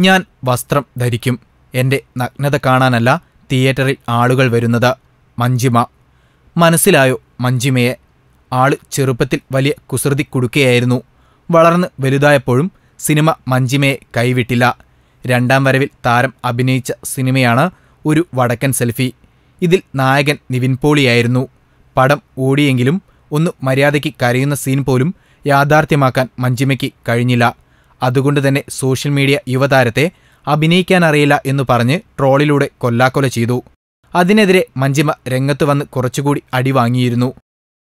ഞാൻ വസ്ത്രം ധരിക്കും. എന്റെ നഗ്നത കാണാനല്ല തിയേറ്ററിൽ ആളുകൾ വരുന്നത്. മഞ്ജിമ. മനസ്സിലായോ മഞ്ജിമയെ? ആൾ ചെറുപ്പത്തിൽ വലിയ കുസൃതി കുടുക്കയായിരുന്നു. വളർന്ന് വലുതായപ്പോഴും സിനിമ മഞ്ജിമയെ കൈവിട്ടില്ല. രണ്ടാം വരവിൽ താരം അഭിനയിച്ച സിനിമയാണ് ഒരു വടക്കൻ സെൽഫി. ഇതിൽ നായകൻ നിവിൻ പോളിയായിരുന്നു. പടം ഓടിയെങ്കിലും ഒന്ന് മര്യാദയ്ക്ക് കരയുന്ന സീൻ പോലും യാഥാർത്ഥ്യമാക്കാൻ മഞ്ജിമയ്ക്ക് കഴിഞ്ഞില്ല. അതുകൊണ്ട് തന്നെ സോഷ്യൽ മീഡിയ യുവതാരത്തെ അഭിനയിക്കാനറിയില്ല എന്നു പറഞ്ഞ് ട്രോളിലൂടെ കൊല്ലാക്കൊല ചെയ്തു. അതിനെതിരെ മഞ്ജിമ രംഗത്ത് വന്ന് കുറച്ചുകൂടി അടി വാങ്ങിയിരുന്നു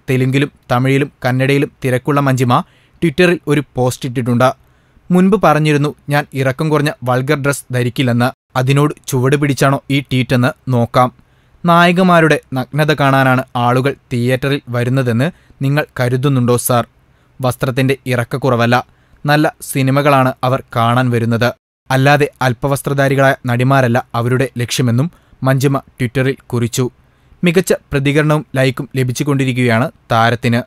തെലുങ്കിലും തമിഴിലും കന്നഡയിലും തിരക്കുള്ള മഞ്ജിമ ട്വിറ്ററിൽ ഒരു പോസ്റ്റ് ഇട്ടിട്ടുണ്ട്. മുൻപ് പറഞ്ഞിരുന്നു ഞാൻ ഇറക്കം കുറഞ്ഞ വൾഗർ ഡ്രസ് ധരിക്കില്ലെന്ന്. അതിനോട് ചുവട് പിടിച്ചാണോ ഈ ട്വീറ്റെന്ന് നോക്കാം. നായകന്മാരുടെ നഗ്നത കാണാനാണ് ആളുകൾ തിയേറ്ററിൽ വരുന്നതെന്ന് നിങ്ങൾ കരുതുന്നുണ്ടോ സാർ? വസ്ത്രത്തിന്റെ ഇറക്കക്കുറവല്ല നല്ല സിനിമകളാണ് അവർ കാണാൻ വരുന്നത്. അല്ലാതെ അല്പവസ്ത്രധാരികളായ നടിമാരല്ല അവരുടെ ലക്ഷ്യമെന്നും മഞ്ജിമ ട്വിറ്ററിൽ കുറിച്ചു. മികച്ച പ്രതികരണവും ലൈക്കും ലഭിച്ചുകൊണ്ടിരിക്കുകയാണ് താരത്തിന്.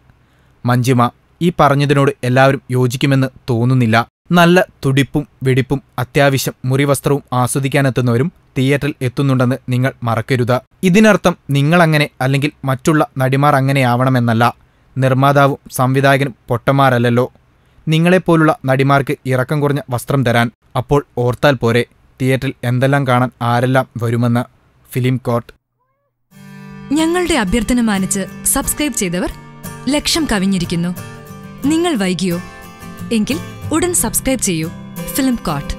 മഞ്ജിമ ഈ പറഞ്ഞതിനോട് എല്ലാവരും യോജിക്കുമെന്ന് തോന്നുന്നില്ല. നല്ല തുടിപ്പും വെടിപ്പും അത്യാവശ്യം മുറിവസ്ത്രവും ആസ്വദിക്കാനെത്തുന്നവരും തിയേറ്ററിൽ എത്തുന്നുണ്ടെന്ന് നിങ്ങൾ മറക്കരുത്. ഇതിനർത്ഥം നിങ്ങളങ്ങനെ അല്ലെങ്കിൽ മറ്റുള്ള നടിമാർ അങ്ങനെയാവണമെന്നല്ല. നിർമ്മാതാവും സംവിധായകനും പൊട്ടന്മാരല്ലല്ലോ. നിങ്ങളെപ്പോലുള്ള നടിമാർക്ക് ഇറക്കം കുറഞ്ഞ വസ്ത്രം തരാൻ. അപ്പോൾ ഓർത്താൽ പോരെ തിയേറ്ററിൽ എന്തെല്ലാം കാണാൻ ആരെല്ലാം വരുമെന്ന്. Film court. ഞങ്ങളുടെ അഭ്യർത്ഥന മാനിച്ച് സബ്സ്ക്രൈബ് ചെയ്തവർ ലക്ഷം കവിഞ്ഞിരിക്കുന്നു. നിങ്ങൾ വൈകിയോ? എങ്കിൽ ഉടൻ സബ്സ്ക്രൈബ് ചെയ്യൂ. Film coat